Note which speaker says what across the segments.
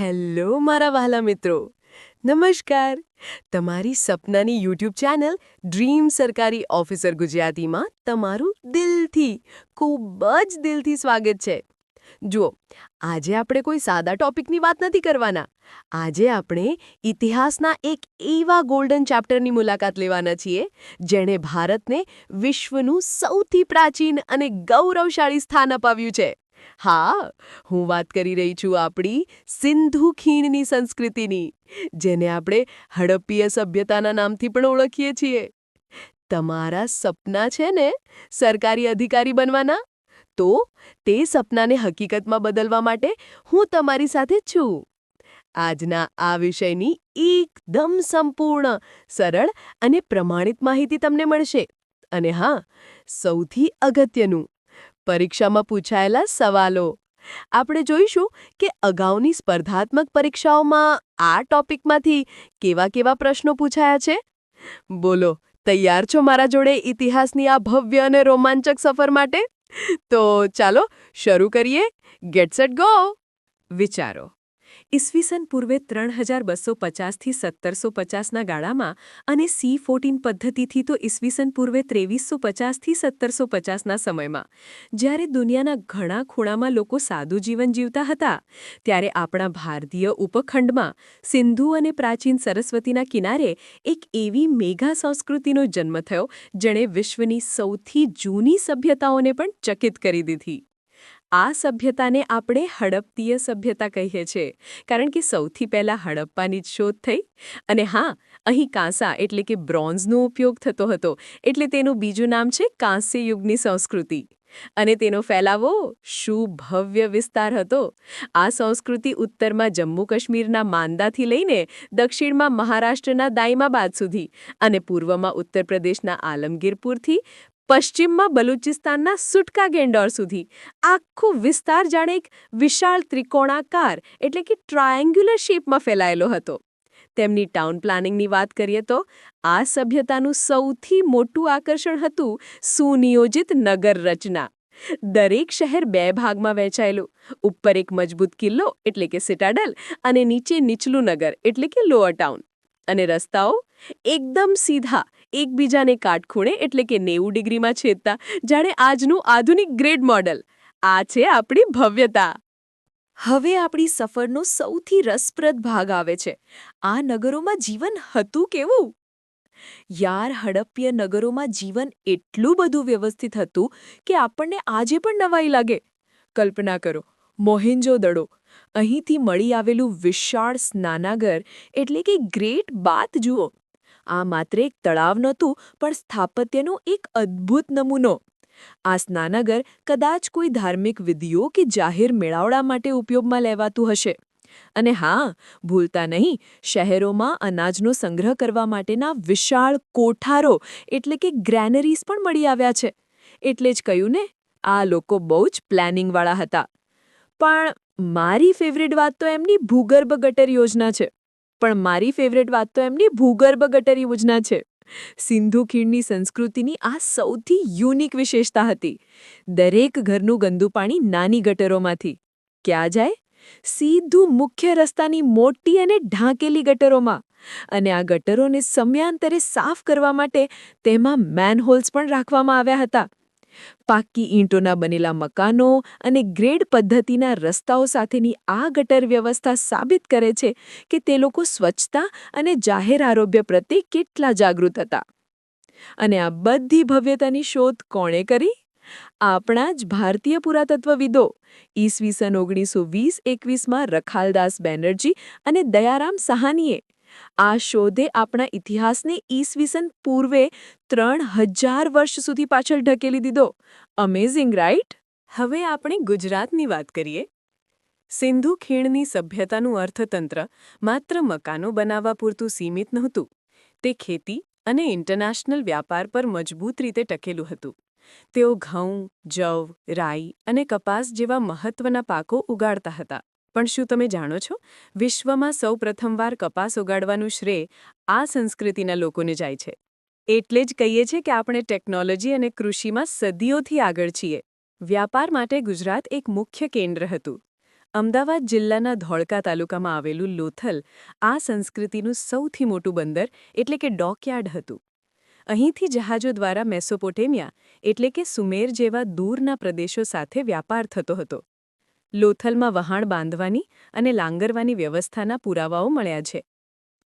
Speaker 1: Hello, મારા વહાલા મિત્રો. નમસ્કાર. તમારી સપનાની યુટ્યુબ ચેનલ ડ્રીમ સરકારી ઓફિસર ગુજરાતીમાં તમારું દિલથી, ખૂબ જ દિલથી સ્વાગત છે. જુઓ, આજે આપણે કોઈ સાદા ટોપિકની વાત નથી કરવાના. આજે આપણે ઇતિહાસના એક એવા ગોલ્ડન ચેપ્ટરની મુલાકાત લેવાના છીએ, જેણે ભારતને વિશ્વનું સૌથી પ્રાચીન અને ગૌરવશાળી સ્થાન અપાવ્યું છે. હા, હું વાત કરી રહી છું આપણી સિંધુ ખીણની સંસ્કૃતિની, જેને આપણે હડપ્પીય સભ્યતાના નામથી પણ ઓળખીએ છીએ. તમારા સપના છે ને સરકારી અધિકારી બનવાના? તો તે સપનાને હકીકતમાં બદલવા માટે હું તમારી સાથે છું. આજના આ વિષયની એકદમ સંપૂર્ણ, સરળ અને પ્રમાણિત માહિતી તમને મળશે. અને હા, સૌથી અગત્યનું પરીક્ષામાં પૂછાયેલા સવાલો. આપણે જોઈશું કે અગાઉની સ્પર્ધાત્મક પરીક્ષાઓમાં આ ટોપિકમાંથી કેવા કેવા પ્રશ્નો પૂછાયા છે. બોલો, તૈયાર છો મારા જોડે ઇતિહાસની આ ભવ્ય અને રોમાંચક સફર માટે? તો ચાલો, શરૂ કરીએ. Get set go. વિચારો. ઈસવીસન પૂર્વે ત્રણ હજાર બસો પચાસથી સત્તરસો પચાસના ગાળામાં અને સી ફોર્ટીન પદ્ધતિથી તો ઈસવીસન પૂર્વે ત્રેવીસો પચાસથી સત્તરસો પચાસના સમયમાં. જ્યારે દુનિયાના ઘણા ખૂણામાં લોકો સાદું જીવન જીવતા હતા, ત્યારે આપણા ભારતીય ઉપખંડમાં સિંધુ અને પ્રાચીન સરસ્વતીના કિનારે એક એવી મેઘા સંસ્કૃતિનો જન્મ થયો, જેણે વિશ્વની સૌથી જૂની સભ્યતાઓને પણ ચકિત કરી દીધી. આ સભ્યતાને આપણે હડપ્પીય સભ્યતા કહીએ છીએ કારણ કે સૌથી પહેલા હડપ્પાની જ શોધ થઈ અને હા, અહીં કાંસા એટલે કે બ્રોન્ઝનો ઉપયોગ થતો હતો. એટલે તેનું બીજું નામ છે કાંસ્ય યુગની સંસ્કૃતિ. અને તેનો ફેલાવો શું ભવ્ય વિસ્તાર હતો. આ સંસ્કૃતિ ઉત્તરમાં જમ્મુ કાશ્મીરના માંદાથી લઈને દક્ષિણમાં મહારાષ્ટ્રના દાયમાબાદ સુધી અને પૂર્વમાં ઉત્તર પ્રદેશના આલમગીરપુરથી પશ્ચિમમાં બલુચિસ્તાનના સુટકા ગેંડોર સુધી. આખો વિસ્તાર જાણે એક વિશાળ ત્રિકોણાકાર, એટલે કે ટ્રાયેંગ્યુલર શેપમાં ફેલાયેલો હતો. તેમની ટાઉન પ્લાનિંગની વાત કરીએ તો, આ સભ્યતાનું સૌથી મોટું આકર્ષણ હતું સુનિયોજિત નગર રચના. દરેક શહેર બે ભાગમાં વહેંચાયેલું. ઉપર એક મજબૂત કિલ્લો, એટલે કે સિટાડલ, અને નીચે નીચલું નગર, એટલે કે લોઅર ટાઉન. અને રસ્તાઓ એકદમ સીધા એકબીજાને કાટખૂણે એટલે કે નેવું ડિગ્રીમાં છેદતા, જાણે આજનું આધુનિક ગ્રેડ મોડલ. આ છે આપણી ભવ્યતા. હવે આપણી સફરનો સૌથી રસપ્રદ ભાગ આવે છે. આ નગરોમાં જીવન હતું કેવું? યાર હડપ્ય નગરોમાં જીવન એટલું બધું વ્યવસ્થિત હતું કે આપણને આજે પણ નવાઈ લાગે. કલ્પના કરો મોહેન્જો દડો. અહીંથી મળી આવેલું વિશાળ સ્નાનાગર એટલે કે ગ્રેટ બાથ, જુઓ. આ માત્ર એક તળાવ નહોતું, પણ સ્થાપત્યનો એક અદ્ભુત નમૂનો. આ સ્નાનાગર કદાચ કોઈ ધાર્મિક વિધિઓ કે જાહેર મેળાવડા માટે ઉપયોગમાં લેવાતું હશે. અને હા, ભૂલતા નહીં, શહેરોમાં અનાજનો સંગ્રહ કરવા માટેના વિશાળ કોઠારો એટલે કે ગ્રેનરીઝ પણ મળી આવ્યા છે. એટલે જ કહ્યું ને, આ લોકો બહુ જ પ્લાનિંગવાળા હતા. પણ મારી ફેવરેટ વાત તો એમની ભૂગર્ભ ગટર યોજના છે. પણ મારી ફેવરેટ વાત તો એમની ભૂગર્ભ ગટર યોજના છે. સિંધુ ખીણની સંસ્કૃતિની આ સૌથી યુનિક વિશેષતા હતી. દરેક ઘરનું ગંદુ પાણી નાની ગટરોમાંથી. ક્યાં જાય? સીધું મુખ્ય રસ્તાની મોટી અને ઢાંકેલી ગટરોમાં. અને આ ગટરોને સમયાંતરે સાફ કરવા માટે તેમાં મેનહોલ્સ પણ રાખવામાં આવ્યા હતા. પાક્કી ઈંટોના બનેલા મકાનો અને ગ્રેડ પદ્ધતિના રસ્તાઓ સાથેની આ ગટર વ્યવસ્થા સાબિત કરે છે કે તે લોકો સ્વચ્છતા અને જાહેર આરોગ્ય પ્રત્યે કેટલા જાગૃત હતા. અને આ બધી ભવ્યતાની શોધ કોણે કરી? આપણા જ ભારતીય પુરાતત્વવિદો ઈસવીસન ઓગણીસો વીસ એકવીસમાં રખાલદાસ બેનર્જી અને દયારામ સહાનીએ આ શોધે આપણા ઇતિહાસને ઈસવીસન પૂર્વે ત્રણ હજાર વર્ષ સુધી પાછળ ઢકેલી દીધો. અમેઝિંગ રાઈટ હવે આપણે ગુજરાતની વાત કરીએ. સિંધુ ખીણની સભ્યતાનું અર્થતંત્ર માત્ર મકાનો બનાવવા પૂરતું સીમિત નહોતું. તે ખેતી અને ઇન્ટરનેશનલ વ્યાપાર પર મજબૂત રીતે ટકેલું હતું. તેઓ ઘઉં, જવ, રાઈ અને કપાસ જેવા મહત્વના પાકો ઉગાડતા હતા. પણ શું તમે જાણો છો? વિશ્વમાં સૌ પ્રથમવાર કપાસ ઉગાડવાનું શ્રેય આ સંસ્કૃતિના લોકોને જાય છે. એટલે જ કહીએ છીએ કે આપણે ટેકનોલોજી અને કૃષિમાં સદીઓથી આગળ છીએ. વ્યાપાર માટે ગુજરાત એક મુખ્ય કેન્દ્ર હતું.
Speaker 2: અમદાવાદ જિલ્લાના ધોળકા તાલુકામાં આવેલું લોથલ આ સંસ્કૃતિનું સૌથી મોટું બંદર એટલે કે ડોકયાર્ડ હતું. અહીંથી જહાજો દ્વારા મેસોપોટેમિયા એટલે કે સુમેર જેવા દૂરના પ્રદેશો સાથે વ્યાપાર થતો હતો. લોથલમાં વહાણ બાંધવાની અને લાંગરવાની વ્યવસ્થાના પુરાવાઓ મળ્યા છે.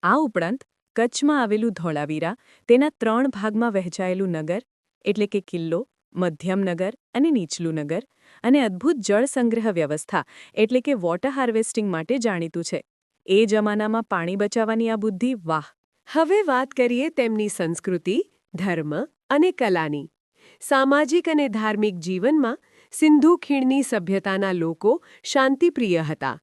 Speaker 2: આ ઉપરાંત, કચ્છમાં આવેલું ધોળાવીરા, તેના ત્રણ ભાગમાં વહેંચાયેલું નગર, એટલે કે કિલ્લો મધ્યમનગર અને નીચલું નગર, અને અદ્ભુત જળ સંગ્રહ વ્યવસ્થા, એટલે કે વોટર હાર્વેસ્ટિંગ માટે જાણીતું છે. એ જમાનામાં પાણી બચાવવાની આ બુદ્ધિ, વાહ!
Speaker 1: હવે વાત કરીએ તેમની સંસ્કૃતિ, ધર્મ અને કલાની. સામાજિક અને ધાર્મિક જીવનમાં સિંધુ ખીણની સભ્યતાના લોકો શાંતિપ્રિય હતા.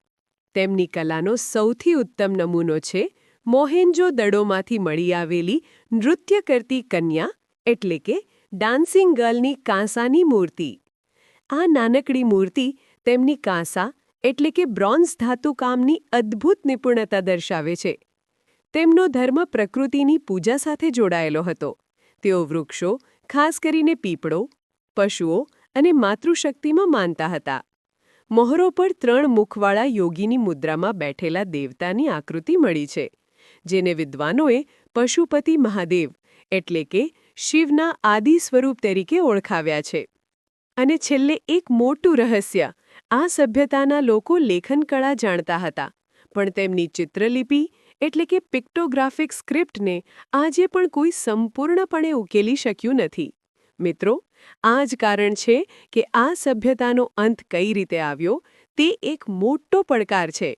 Speaker 1: તેમની કલાનો સૌથી ઉત્તમ નમૂનો છે મોહેન્જો દડોમાંથી મળી આવેલી નૃત્ય કરતી કન્યા, એટલે કે ડાન્સિંગ ગર્લની કાંસાની મૂર્તિ. આ નાનકડી મૂર્તિ તેમની કાંસા, એટલે કે બ્રોન્ઝ ધાતુકામની અદ્ભુત નિપુણતા દર્શાવે છે. તેમનો ધર્મ પ્રકૃતિની પૂજા સાથે જોડાયેલો હતો. તેઓ વૃક્ષો, ખાસ કરીને પીપળો, પશુઓ અને માતૃશક્તિમાં માનતા હતા. મોહરો પર ત્રણ મુખવાળા યોગીની મુદ્રામાં બેઠેલા દેવતાની આકૃતિ મળી છે, જેને વિદ્વાનોએ પશુપતિ મહાદેવ એટલે કે શિવના આદિ સ્વરૂપ તરીકે ઓળખાવ્યા છે. અને છેલ્લે એક મોટું રહસ્ય, આ સભ્યતાના લોકો લેખનકળા જાણતા હતા, પણ તેમની ચિત્રલિપિ એટલે કે પિક્ટોગ્રાફિક સ્ક્રિપ્ટને આજે પણ કોઈ સંપૂર્ણપણે ઉકેલી શક્યું નથી. મિત્રો આ જ કારણ છે કે આ સભ્યતાનો અંત કઈ રીતે આવ્યો તે એક મોટો પડકાર છે.